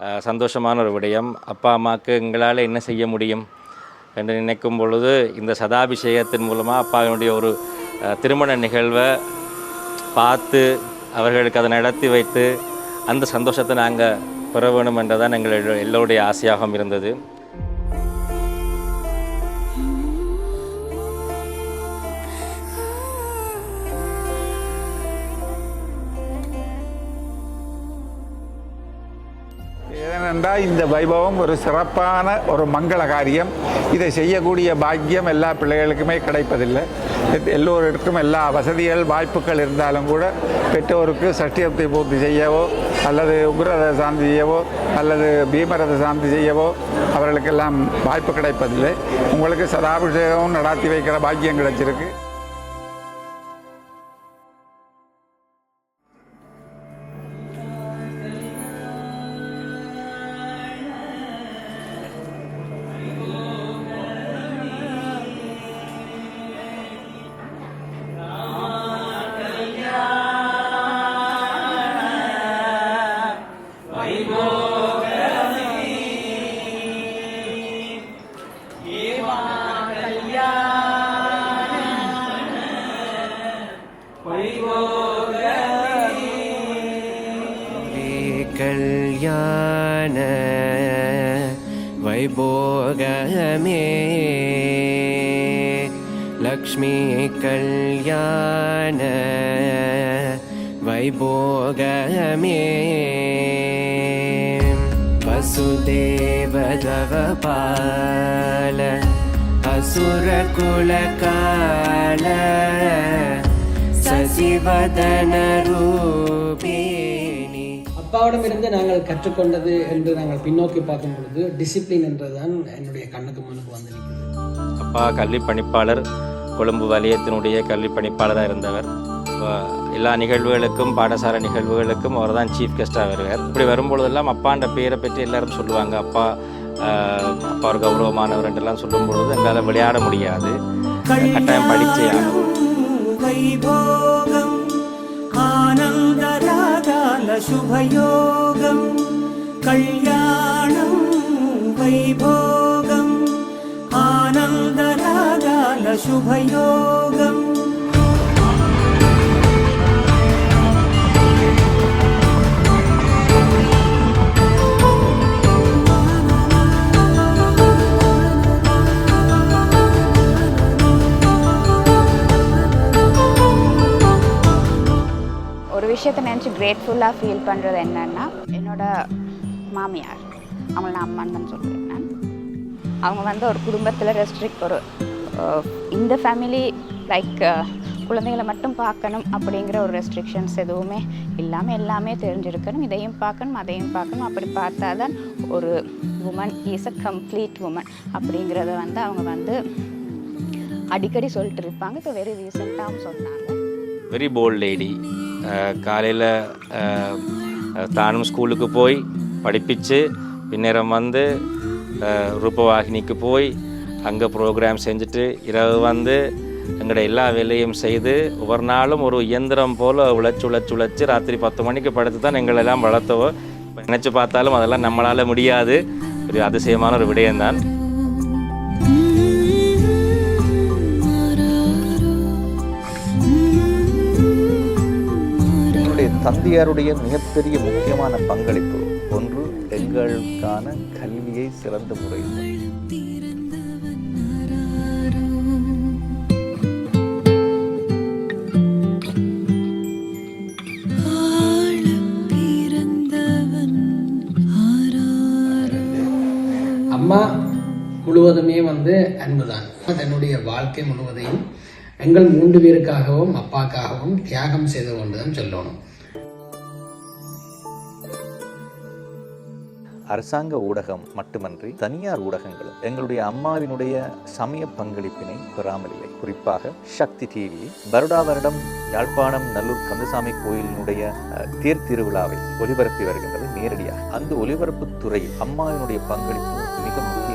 சந்தோஷமான ஒரு விடயம். அப்பா அம்மாவுக்கு எங்களால் என்ன செய்ய முடியும் என்று நினைக்கும் பொழுது இந்த சதாபிஷேகத்தின் மூலமாக அப்பாவினுடைய ஒரு திருமண நிகழ்வை பார்த்து அவர்களுக்கு அதை நடத்தி வைத்து அந்த சந்தோஷத்தை நாங்கள் பெற வேணும் என்றதான் எங்கள் எல்லோ- எல்லோருடைய ஆசையாகவும் இருந்தது. ஏனென்றால் இந்த வைபவம் ஒரு சிறப்பான ஒரு மங்கள காரியம். இதை செய்யக்கூடிய பாக்கியம் எல்லா பிள்ளைகளுக்குமே கிடைப்பதில்லை. எத்- எல்லோருக்கும் எல்லா வசதிகள் வாய்ப்புகள் இருந்தாலும் கூட பெற்றோருக்கு சஷ்டியத்தை பூர்த்தி செய்யவோ அல்லது உக்ரத சாந்தி செய்யவோ அல்லது பீமரத சாந்தி செய்யவோ அவர்களுக்கெல்லாம் வாய்ப்பு கிடைப்பதில்லை. உங்களுக்கு சதாபிஷேகம் நடாத்தி வைக்கிற பாக்கியம் கிடைச்சிருக்கு. கல்யாண வைபோகமே. லக்ஷ்மி கல்யாண வைபோகமே. வசுதேவதவ பால அசுரகுல கால சசிவதன ரூபிணி அப்பாவிடமிருந்து நாங்கள் கற்றுக்கொண்டது என்று நாங்கள் பின்னோக்கி பார்க்கும் பொழுது டிசிப்ளின் என்றுதான் என்னுடைய கண்ணுக்கு முன்னுக்கு வந்து நிற்குது. அப்பா கல்வி பணிப்பாளர் கொழும்பு வலயத்தினுடைய கல்வி பணிப்பாளராக இருந்தவர். எல்லா நிகழ்வுகளுக்கும் பாடசாலை நிகழ்வுகளுக்கும் அவர் தான் சீஃப் கெஸ்ட்டாக வருவார். இப்படி வரும்பொழுதெல்லாம் அப்பான்ற பேரை பற்றி எல்லாரும் சொல்லுவாங்க. அப்பா அப்பா ஒரு கௌரவமானவர் என்றெல்லாம் சொல்லும் பொழுது எங்களால் விளையாட முடியாது. கட்டாயம் படிச்சே ஆகணும். शुभयोगम् कल्याणं वैभोगम् आनन्दरागालशुभयोगम् விஷயத்த நினச்சி கிரேட்ஃபுல்லாக ஃபீல் பண்ணுறது என்னன்னா என்னோட மாமியார். அவங்கள நான் அம்மான்னு தான் சொல்லுவேன் நான். அவங்க வந்து ஒரு குடும்பத்தில் ரெஸ்ட்ரிக்ட் ஒரு இந்த ஃபேமிலி லைக் குழந்தைகளை மட்டும் பார்க்கணும் அப்படிங்கிற ஒரு ரெஸ்ட்ரிக்ஷன்ஸ் எதுவுமே இல்லாமல் எல்லாமே தெரிஞ்சிருக்கணும். இதையும் பார்க்கணும் அதையும் பார்க்கணும். அப்படி பார்த்தா தான் ஒரு woman is a complete woman அப்படிங்கிறத வந்து அவங்க வந்து அடிக்கடி சொல்லிட்டு இருப்பாங்க. இப்போ வெரி ரீசெண்டாகவும் சொன்னாங்க. வெரி போல்ட் லேடி காலையில் தானும் ஸ்கூலுக்கு போய் படிப்பிச்சு பின்னேரம் வந்து ரூபவாகினிக்கு போய் அங்கே ப்ரோக்ராம் செஞ்சுட்டு இரவு வந்து எங்களோட எல்லா வேலையும் செய்து ஒவ்வொரு நாளும் ஒரு இயந்திரம் போல் உழைச்சி உழைச்சி உழைச்சி ராத்திரி பத்து மணிக்கு படுத்து தான் எங்களெல்லாம் வளர்த்தவோ நினச்சி பார்த்தாலும் அதெல்லாம் நம்மளால் முடியாது ஒரு அதிசயமான ஒரு விடயம்தான் தந்தையாருடைய மிகப்பெரிய முக்கியமான பங்களிப்பு ஒன்று எங்களுக்கான கல்வியை சிறந்த முறையில் அம்மா முழுவதுமே வந்து அன்புதான். தன்னுடைய வாழ்க்கை முழுவதையும் எங்கள் மூன்று பேருக்காகவும் அப்பாக்காகவும் தியாகம் செய்து கொண்டுதான் சொல்லணும். அரசாங்க ஊடகம் மட்டுமன்றி தனியார் ஊடகங்களும் எங்களுடைய அம்மாவினுடைய சமய பங்களிப்பினை பெறாமலில்லை. குறிப்பாக சக்தி டிவி வருடா வருடம் யாழ்ப்பாணம் நல்லூர் கந்தசாமி கோயிலினுடைய தேர் திருவிழாவை ஒலிபரப்பி வருகின்றது நேரடியாக. அந்த ஒலிபரப்பு துறையில் அம்மாவினுடைய பங்களிப்பு மிக முக்கிய